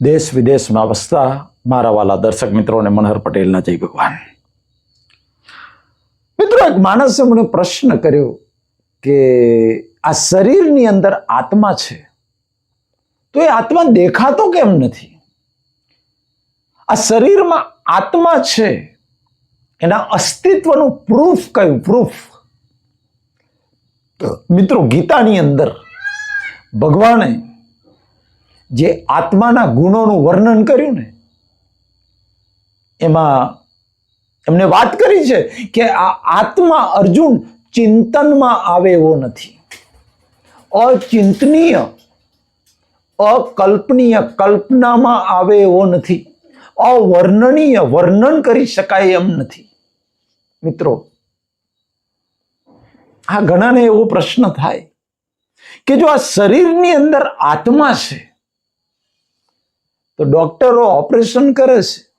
દેશ વિદેશમાં વસતા મારા વાલા દર્શક મિત્રોને મનહર પટેલના જય ભગવાન. મિત્રો, એક માણસે મને પ્રશ્ન કર્યો કે આ શરીરની અંદર આત્મા છે, તો એ આત્મા દેખાતો કેમ નથી? આ શરીરમાં આત્મા છે, એના અસ્તિત્વનું પ્રૂફ કયું? પ્રૂફ મિત્રો, ગીતાની અંદર ભગવાને જે આત્માના ગુણોનું વર્ણન કર્યું ને, એમાં એમને વાત કરી છે કે આ આત્મા અર્જુન ચિંતનમાં આવે એવો નથી. અચિંતનીય, અકલ્પનીય કલ્પનામાં આવે એવો નથી. અવર્ણનીય વર્ણન કરી શકાય એમ નથી. મિત્રો, આ ઘણાને એવો પ્રશ્ન થાય કે જો આ શરીરની અંદર આત્મા છે તો ડોક્ટરો ઓપરેશન કરે છે.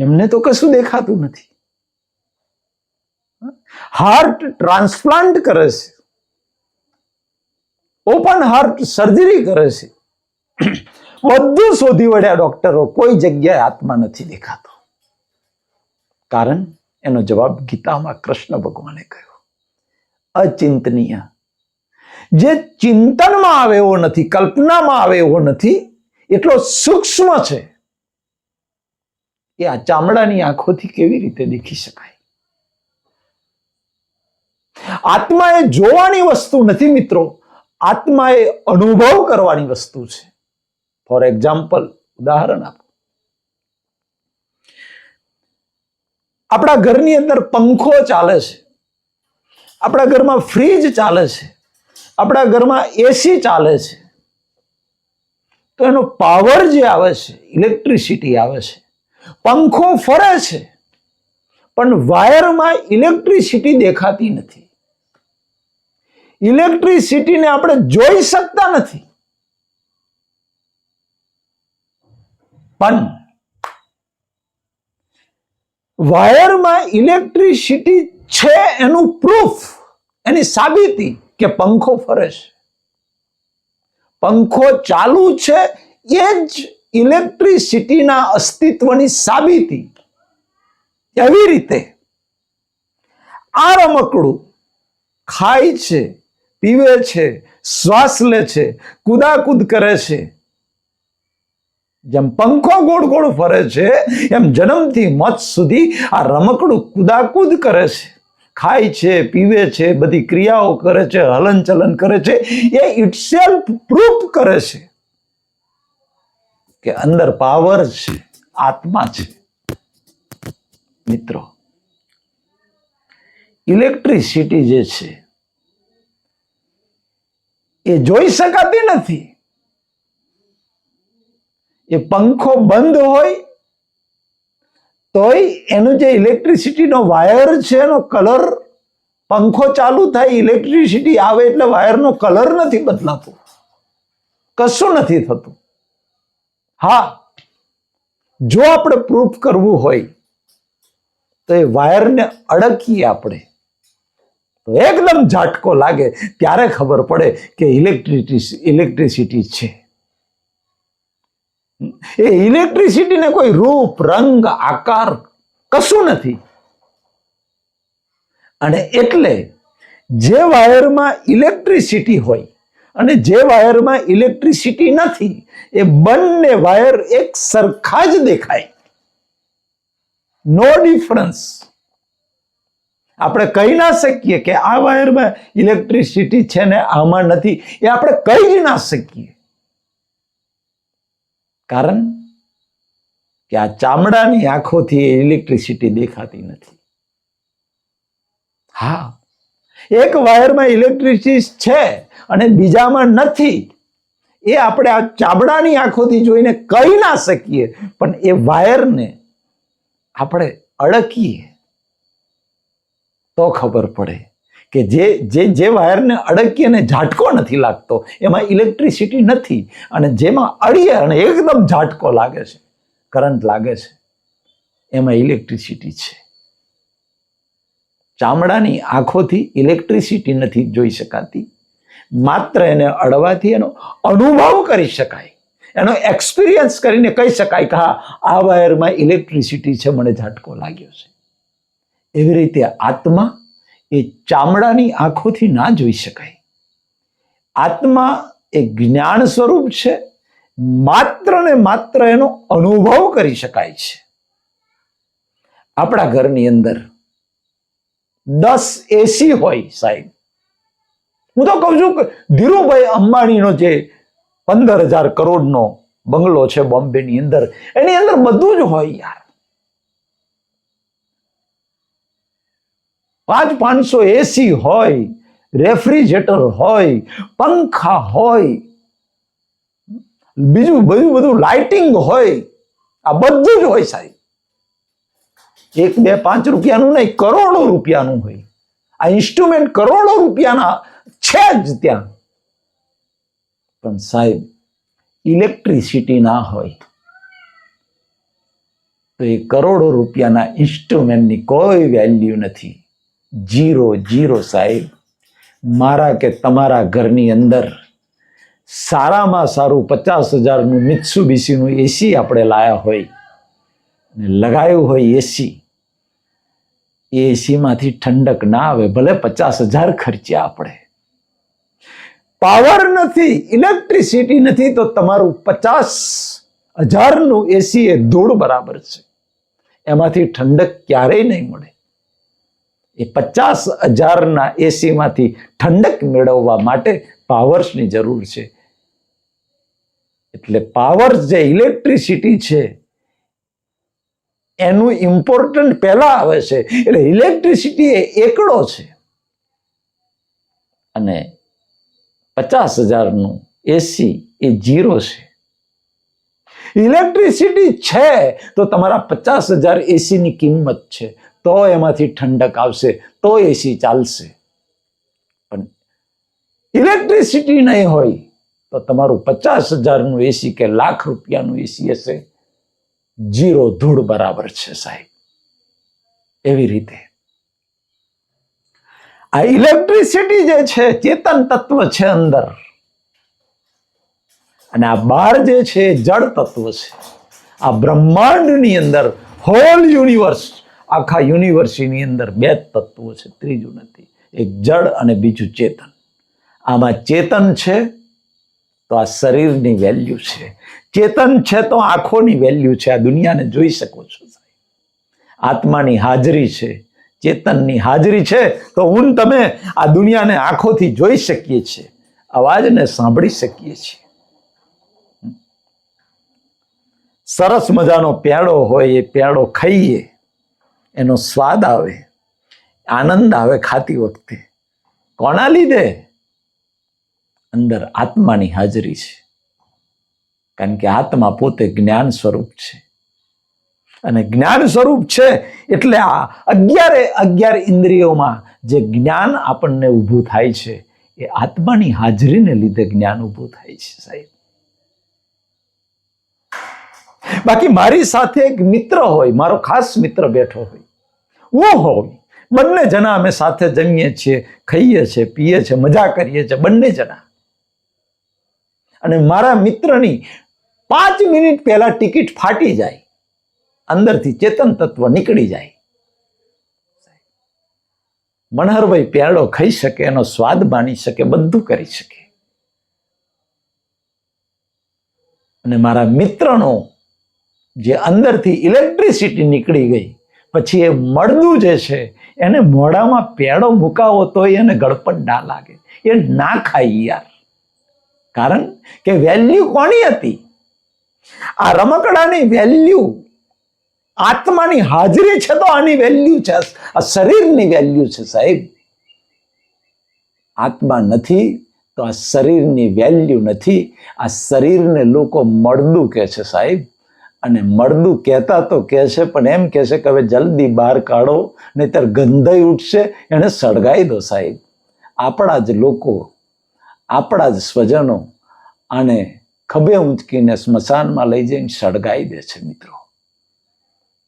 એમને તો કશું દેખાતું નથી. હાર્ટ ટ્રાન્સપ્લાન્ટ કરે છે. ઓપન હાર્ટ સર્જરી કરે છે. બધું શોધી વળ્યા ડોક્ટરો કોઈ જગ્યાએ આત્મા નથી દેખાતો. કારણ એનો જવાબ ગીતામાં કૃષ્ણ ભગવાને કહ્યો. અચિંતનીય. જે ચિંતનમાં આવે એવો નથી, કલ્પનામાં આવે એવો નથી એટલો સૂક્ષ્મ છે એ આ ચામડાની આંખોથી કેવી રીતે દેખી શકાય? આત્મા એ જોવાની વસ્તુ નથી મિત્રો આત્મા એ અનુભવ કરવાની વસ્તુ છે. ફોર એક્ઝામ્પલ ઉદાહરણ આપો. આપણા ઘરની અંદર પંખો ચાલે છે, આપણા ઘરમાં ફ્રીજ ચાલે છે, આપણા ઘરમાં એસી ચાલે છે તો એનો પાવર જે આવે છે ઇલેક્ટ્રિસિટી આવે છે, પંખો ફરે છે, પણ વાયરમાં ઇલેક્ટ્રિસિટી દેખાતી નથી. ઇલેક્ટ્રિસિટીને આપણે જોઈ શકતા નથી. પણ વાયરમાં ઇલેક્ટ્રિસિટી છે એનું પ્રૂફ એની સાબિતી કે પંખો ફરે છે. પંખો ચાલુ છે, એ જ ઇલેક્ટ્રિસિટીના અસ્તિત્વની સાબિતી. એવી રીતે આ રમકડું ખાય છે, પીવે છે, શ્વાસ લે છે, કુદાકુદ કરે છે. જેમ પંખો ગોળ ગોળ ફરે છે, એમ જન્મથી મોત સુધી આ રમકડું કુદાકુદ કરે છે. ખાય છે, પીવે છે, બધી ક્રિયાઓ કરે છે હલન ચલન કરે છે, એ ઇટસેલ્ફ પ્રૂફ કરે છે કે અંદર પાવર છે, આત્મા છે. મિત્રો ઇલેક્ટ્રિસિટી જે છે, એ જોઈ શકાતી નથી. એ પંખો બંધ હોય તોય એનું જે ઇલેક્ટ્રિસિટીનો વાયર છે, એનો કલર પંખો ચાલુ થાય ઇલેક્ટ્રિસિટી આવે એટલે વાયરનો કલર નથી બદલાતો. કશું નથી થતું. હા, જો આપણે પ્રૂફ કરવું હોય, તો એ વાયરને અડકીએ આપણે. તો એકદમ ઝાટકો લાગે, ત્યારે ખબર પડે કે ઇલેક્ટ્રિસિટી ઇલેક્ટ્રિસિટી છે. એ ઇલેક્ટ્રિસિટીને કોઈ રૂપ, રંગ, આકાર કશું નથી. અને એટલે જે વાયરમાં ઇલેક્ટ્રિસિટી હોય અને જે વાયરમાં ઇલેક્ટ્રિસિટી નથી, એ બંને વાયર એક સરખા જ દેખાય. No difference. આપણે કહી ના શકીએ કે આ વાયરમાં ઇલેક્ટ્રિસિટી છે ને આમાં નથી. એ આપણે કહી જ ના શકીએ. કારણ કે આ ચામડાની આંખોથી ઇલેક્ટ્રિસિટી દેખાતી નથી. હા, એક વાયરમાં ઇલેક્ટ્રિસિટી છે અને બીજામાં નથી. એ આપણે આ ચામડાની આંખોથી જોઈને કહી ના શકીએ, પણ એ વાયરને આપણે અડકીએ તો ખબર પડે. કે જે જે જે વાયરને અડકી અને ઝાટકો નથી લાગતો, એમાં ઇલેક્ટ્રિસિટી નથી. અને જેમાં અડીએ અને એકદમ ઝાટકો લાગે છે કરંટ લાગે છે, એમાં ઇલેક્ટ્રિસિટી છે. ચામડાની આંખોથી ઇલેક્ટ્રિસિટી નથી જોઈ શકાતી. માત્ર એને અડવાથી એનો અનુભવ કરી શકાય. એનો એક્સપિરિયન્સ કરીને કહી શકાય કે હા, આ વાયરમાં ઇલેક્ટ્રિસિટી છે, મને ઝાટકો લાગ્યો છે. એવી રીતે આત્મા એ ચામડાની આંખોથી ના જોઈ શકાય. આત્મા એ જ્ઞાન સ્વરૂપ છે, માત્ર ને માત્ર એનો અનુભવ કરી શકાય છે. આપણા ઘરની અંદર દસ એસી હોય સાહેબ. હું તો કહું છું કે ધીરુભાઈ અંબાણીનો જે પંદર હજાર કરોડનો બંગલો છે બોમ્બેની અંદર, એની અંદર બધું જ હોય યાર. પાંચ પાંચસો એસી હોય, રેફ્રિજરેટર હોય, પંખા હોય, બીજું બધું બધું લાઇટિંગ હોય, આ બધું જ હોય સાહેબ. એક, બે, પાંચ રૂપિયાનું નહીં, કરોડો રૂપિયાનું હોય. આ ઇન્સ્ટ્રુમેન્ટ કરોડો રૂપિયાના છે જ ત્યાં. પણ સાહેબ, ઇલેક્ટ્રિસિટી ના હોય, તો એ કરોડો રૂપિયાના ઇન્સ્ટ્રુમેન્ટની કોઈ વેલ્યુ નથી. જીરો જીરો સાહેબ, મારા કે તમારા ઘરની અંદર સારામાં સારું પચાસ હજારનું મિત્સુબીસીનું એસી આપણે લાયા હોય ને લગાવ્યું હોય એસી એ એસીમાંથી ઠંડક ના આવે, ભલે પચાસ હજાર ખર્ચ્યા આપણે. પાવર નથી ઇલેક્ટ્રિસિટી નથી, તો તમારું પચાસ હજારનું એસી એ ધૂળ બરાબર છે. એમાંથી ઠંડક ક્યારેય નહીં મળે. એ પચાસ હજારના એસીમાંથી ઠંડક મેળવવા માટે પાવર્સની જરૂર છે. એટલે પાવર જે ઇલેક્ટ્રિસિટી છે, એનું ઇમ્પોર્ટન્ટ પહેલા આવે છે. એટલે ઇલેક્ટ્રિસિટી એ એકડો છે. અને પચાસ હજારનું એસી એ જીરો છે. ઇલેક્ટ્રિસિટી છે, તો તમારા પચાસ હજાર એસીની કિંમત છે. તો એમાંથી ઠંડક આવશે, તો એસી ચાલશે. પણ ઇલેક્ટ્રિસિટી નહીં હોય, તો તમારું પચાસ હજારનું એસી કે લાખ રૂપિયાનું એસી હશે, જીરો ધૂળ બરાબર છે સાહેબ. એવી રીતે. આ ઇલેક્ટ્રિસિટી જે છે, ચેતન તત્વ છે અંદર. અને આ બહાર જે છે, જળ તત્વ છે. આ બ્રહ્માંડની અંદર હોલ યુનિવર્સ આખા યુનિવર્સિટીની અંદર બે જ તત્વો છે, ત્રીજું નથી. એક જળ અને બીજું ચેતન. આમાં ચેતન છે તો આ શરીરની વેલ્યુ છે. ચેતન છે તો આંખોની વેલ્યુ છે, આ દુનિયાને જોઈ શકો છો આત્માની હાજરી છે, ચેતનની હાજરી છે તો હું તમે આ દુનિયાને આંખોથી જોઈ શકીએ છીએ, અવાજને સાંભળી શકીએ છીએ. સરસ મજાનો પેડો હોય, એ પેડો ખાઈએ. એનો સ્વાદ આવે, આનંદ આવે ખાતી વખતે. કોના લીધે? અંદર આત્માની હાજરી છે. કારણ કે આત્મા પોતે જ્ઞાન સ્વરૂપ છે. અને જ્ઞાન સ્વરૂપ છે એટલે આ અગિયારે અગિયાર ઇન્દ્રિયોમાં જે જ્ઞાન આપણને ઊભું થાય છે, એ આત્માની હાજરીને લીધે જ્ઞાન ઊભું થાય છે સાહેબ. બાકી મારી સાથે એક મિત્ર હોય, મારો ખાસ મિત્ર બેઠો હોય. હું હોય બંને જણા અમે સાથે જમીએ છીએ, ખાઈએ છીએ, પીએ છીએ, મજા કરીએ છીએ, બંને જણા. અને મારા મિત્રની પાંચ મિનિટ પહેલા ટિકિટ ફાટી જાય. અંદરથી ચેતન તત્વ નીકળી જાય. મનહરભાઈ પેરડો ખાઈ શકે, એનો સ્વાદ માણી શકે, બધું કરી શકે. અને મારા મિત્રનો જે અંદરથી ઇલેક્ટ્રિસિટી નીકળી ગઈ પછી એ મળદું જે છે, એને મોઢામાં પેડો મુકાવો તો એને ગળપટ ના લાગે. એ ના ખાય યાર. કારણ કે વેલ્યુ કોની હતી? આ રમકડાની વેલ્યુ આત્માની હાજરી છે તો આની વેલ્યુ છે, આ શરીરની વેલ્યુ છે સાહેબ. આત્મા નથી તો આ શરીરની વેલ્યુ નથી. આ શરીરને લોકો મળદું કહે છે સાહેબ. અને મળદું કહેતા તો કહે પણ એમ કહે છે કે હવે જલ્દી બહાર કાઢો, નહીતર ગંધાઈ ઉઠશે, એને સળગાઈ દો સાહેબ. આપણા જ લોકો, આપણા જ સ્વજનો આને ખભે ઊંચકીને સ્મશાનમાં લઈ જઈને સળગાઈ દે છે મિત્રો.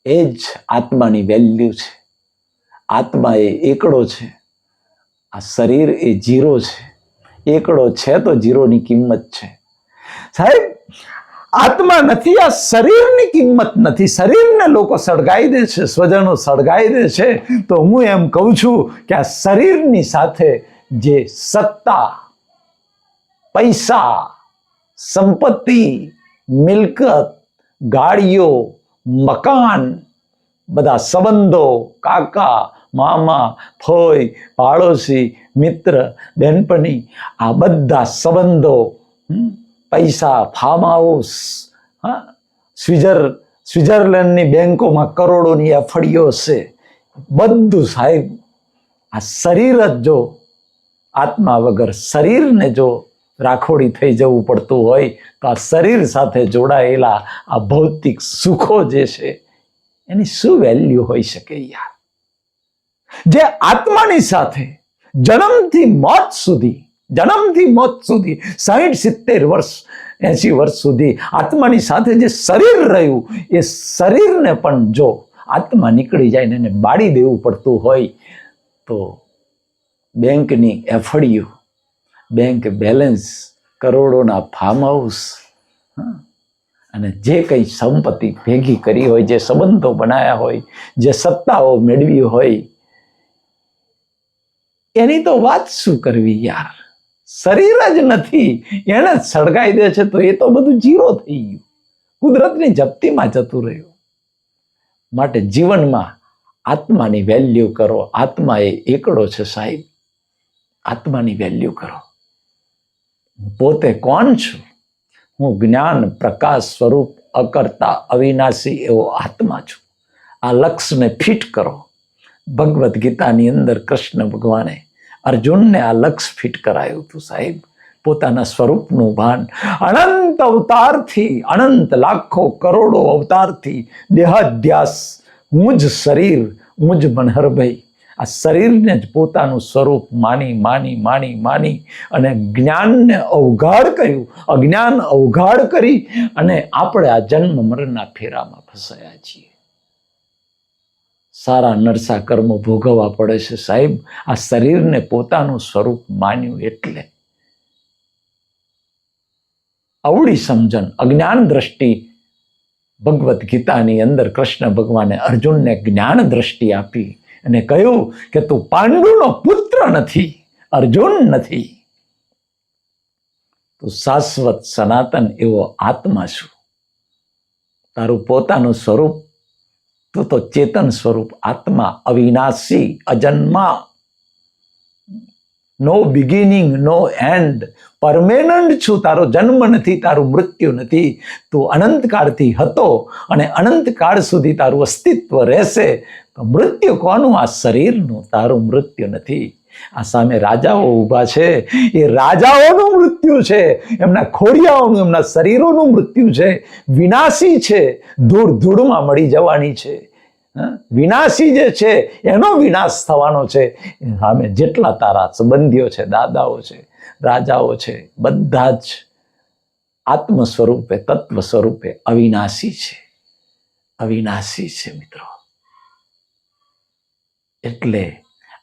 એ જ આત્માની વેલ્યુ છે. આત્મા એ એકડો છે. આ શરીર એ જીરો છે. એકડો છે તો જીરોની કિંમત છે. સાહેબ આત્મા નથી, આ શરીરની કિંમત નથી. શરીરને લોકો સળગાઈ દે છે, સ્વજનો સળગાઈ દે છે. તો હું એમ કહું છું કે આ શરીરની સાથે જે સત્તા, પૈસા, સંપત્તિ, મિલકત, ગાડીઓ, મકાન, બધા સંબંધો, કાકા, મામા ફોઈ પાડોશી, મિત્ર બહેનપણી આ બધા સંબંધો પૈસા ફાર્મ હાઉસ હા? સ્વિઝર સ્વિટ્ઝરલેન્ડની બેંકોમાં કરોડોની અફડીઓ છે. બધું સાહેબ, આ શરીર જ જો આત્મા વગર શરીરને જો રાખોડી થઈ જવું પડતું હોય, તો આ શરીર સાથે જોડાયેલા આ ભૌતિક સુખો જે છે, એની શું વેલ્યુ હોઈ શકે યાર? જે આત્માની સાથે જન્મથી મોત સુધી જન્મથી મોત સુધી, સાહીઠ સિત્તેર વર્ષ એસી વર્ષ સુધી આત્માની સાથે જે શરીર રહ્યું, એ શરીરને પણ જો આત્મા નીકળી જાય ને એને બાળી દેવું પડતું હોય, તો બેંકની એફડીઓ બેંક બેલેન્સ, કરોડોના ફાર્મ હાઉસ અને જે કંઈ સંપત્તિ ભેગી કરી હોય, જે સંબંધો બનાવ્યા હોય, જે સત્તાઓ મેળવી હોય, એની તો વાત શું કરવી યાર? શરીર જ નથી. એને સળગાઈ દે છે તો એ તો બધું જીરો થઈ ગયું. કુદરતની જપ્તીમાં જતું રહ્યું. માટે જીવનમાં આત્માની વેલ્યુ કરો. આત્મા એ એકડો છે સાહેબ. આત્માની વેલ્યુ કરો. પોતે કોણ છું? હું જ્ઞાન, પ્રકાશ સ્વરૂપ, અકર્તા, અવિનાશી એવો આત્મા છું. આ લક્ષ્યને ફિટ કરો. ભગવદ્ ગીતાની અંદર કૃષ્ણ ભગવાને અર્જુનને આ લક્ષ્ય ફિટ કરાયું હતું સાહેબ. પોતાના સ્વરૂપનું ભાન. અનંત અવતારથી, અનંત લાખો કરોડો અવતારથી દેહાધ્યાસ હું જ શરીર હું જ મનહરભાઈ. આ શરીરને જ પોતાનું સ્વરૂપ માની માની માની માની અને જ્ઞાનને અવઘાડ કર્યું. અજ્ઞાન અવઘાડ કરી અને આપણે આ જન્મ મરણના ફેરામાં ફસાયા છીએ. સારા નરસા કર્મો ભોગવવા પડે છે સાહેબ. આ શરીરને પોતાનું સ્વરૂપ માન્યું એટલે. અવળી સમજણ, અજ્ઞાન દ્રષ્ટિ ભગવદ્ ગીતાની અંદર કૃષ્ણ ભગવાને અર્જુનને જ્ઞાન દ્રષ્ટિ આપી અને કહ્યું કે તું પાંડુનો પુત્ર નથી, અર્જુન નથી. તું શાશ્વત સનાતન એવો આત્મા છું. તારું પોતાનું સ્વરૂપ તું તો ચેતન સ્વરૂપ આત્મા, અવિનાશી, અજન્મા. No beginning no end permanent છું, તારો જન્મ નથી, તારું મૃત્યુ નથી. તું અનંતકાળથી હતો અને અનંતકાળ સુધી તારું અસ્તિત્વ રહેશે. તો મૃત્યુ કોનું? આ શરીરનું. તારું મૃત્યુ નથી. આ સામે રાજાઓ ઊભા છે. એ રાજાઓનું મૃત્યુ છે. એમના ખોડિયાઓનું, એમના શરીરોનું મૃત્યુ છે. વિનાશી છે. ધૂળ ધૂળમાં મળી જવાની છે. વિનાશી જે છે, એનો વિનાશ થવાનો છે. સામે જેટલા તારા સંબંધીઓ છે, દાદાઓ છે, રાજાઓ છે, બધા જ આત્મ સ્વરૂપે તત્વ સ્વરૂપે અવિનાશી છે. અવિનાશી છે મિત્રો. એટલે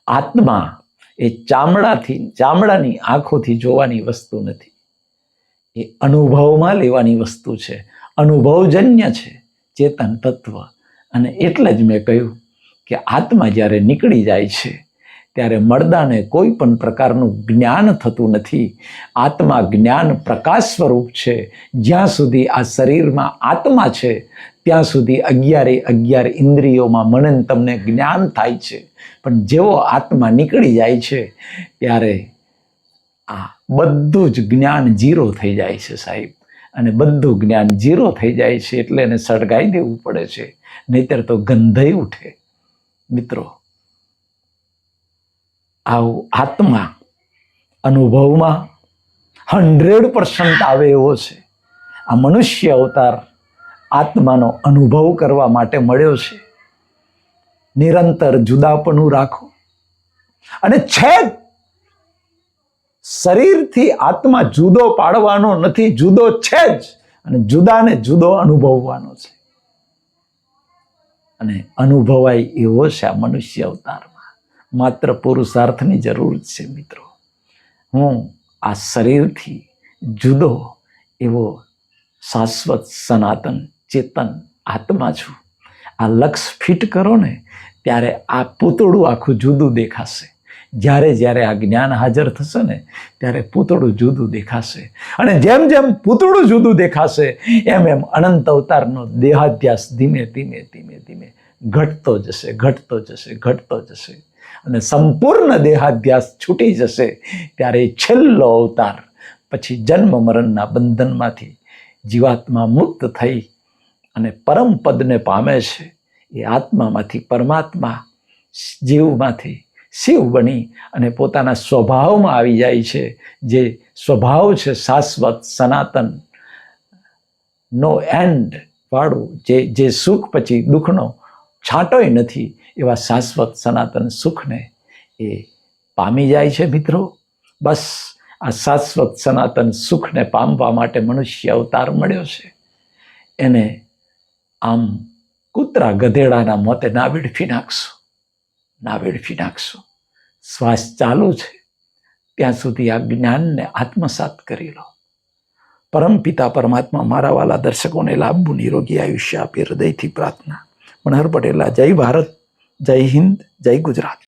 આત્મા એ ચામડાથી, ચામડાની આંખોથી જોવાની વસ્તુ નથી. એ અનુભવમાં લેવાની વસ્તુ છે. અનુભવજન્ય છે. ચેતન તત્વ. અને એટલે જ મેં કહ્યું કે આત્મા જ્યારે નીકળી જાય છે, ત્યારે મળદાને કોઈ પણ પ્રકારનું જ્ઞાન થતું નથી. આત્મા જ્ઞાન પ્રકાશ સ્વરૂપ છે. જ્યાં સુધી આ શરીરમાં આત્મા છે ત્યાં સુધી અગિયારે અગિયાર ઇન્દ્રિયોમાં મનન તમને જ્ઞાન થાય છે. પણ જેવો આત્મા નીકળી જાય છે, ત્યારે આ બધું જ જ્ઞાન જીરો થઈ જાય છે સાહેબ. અને બધું જ્ઞાન જીરો થઈ જાય છે એટલે એને સળગાઈ દેવું પડે છે. નહીતર તો ગંધય ઉઠે. મિત્રો, આવું આત્મા અનુભવમાં હંડ્રેડ પર્સન્ટ આવે એવો છે. આ મનુષ્ય અવતાર આત્માનો અનુભવ કરવા માટે મળ્યો છે. નિરંતર જુદાપણું રાખો. અને છે શરીરથી આત્મા જુદો પાડવાનો નથી, જુદો છે જ અને જુદાને જુદો અનુભવવાનો છે. અને અનુભવાય એવો છે આ મનુષ્ય અવતારમાં. માત્ર પુરુષાર્થની જરૂર છે મિત્રો. હું આ શરીરથી જુદો એવો શાશ્વત સનાતન ચેતન આત્મા છું. આ લક્ષ ફિટ કરો ને ત્યારે આ પૂતળું આખું જુદું દેખાશે. જ્યારે જ્યારે આ જ્ઞાન હાજર થશે ને ત્યારે પૂતળું જુદું દેખાશે. અને જેમ જેમ પૂતળું જુદું દેખાશે, એમ એમ અનંત અવતારનો દેહાધ્યાસ ધીમે ધીમે ધીમે ધીમે ઘટતો જશે ઘટતો જશે ઘટતો જશે. અને સંપૂર્ણ દેહાધ્યાસ છૂટી જશે ત્યારે છેલ્લો અવતાર, પછી જન્મ મરણના બંધનમાંથી જીવાત્મા મુક્ત થઈ અને પરમ પદને પામે છે. એ આત્મામાંથી પરમાત્મા જીવમાંથી શિવ બની અને પોતાના સ્વભાવમાં આવી જાય છે. જે સ્વભાવ છે શાશ્વત, સનાતન, નો એન્ડ વાળું. જે જે સુખ પછી દુઃખનો છાંટોય નથી, એવા શાશ્વત, સનાતન સુખને એ પામી જાય છે મિત્રો. બસ આ શાશ્વત, સનાતન સુખને પામવા માટે મનુષ્ય અવતાર મળ્યો છે. એને આમ કૂતરા ગધેડાના મોતે ના વેડફી નાખશો ના વેડફી નાખશો. શ્વાસ ચાલુ છે, ત્યાં સુધી આ જ્ઞાનને આત્મસાત કરી લો. પરમપિતા પરમાત્મા મારા વાલા દર્શકોને લાંબુ નિરોગી આયુષ્ય આપી હૃદયથી પ્રાર્થના. મનહર પટેલા જય ભારત, જય હિન્દ, જય ગુજરાત.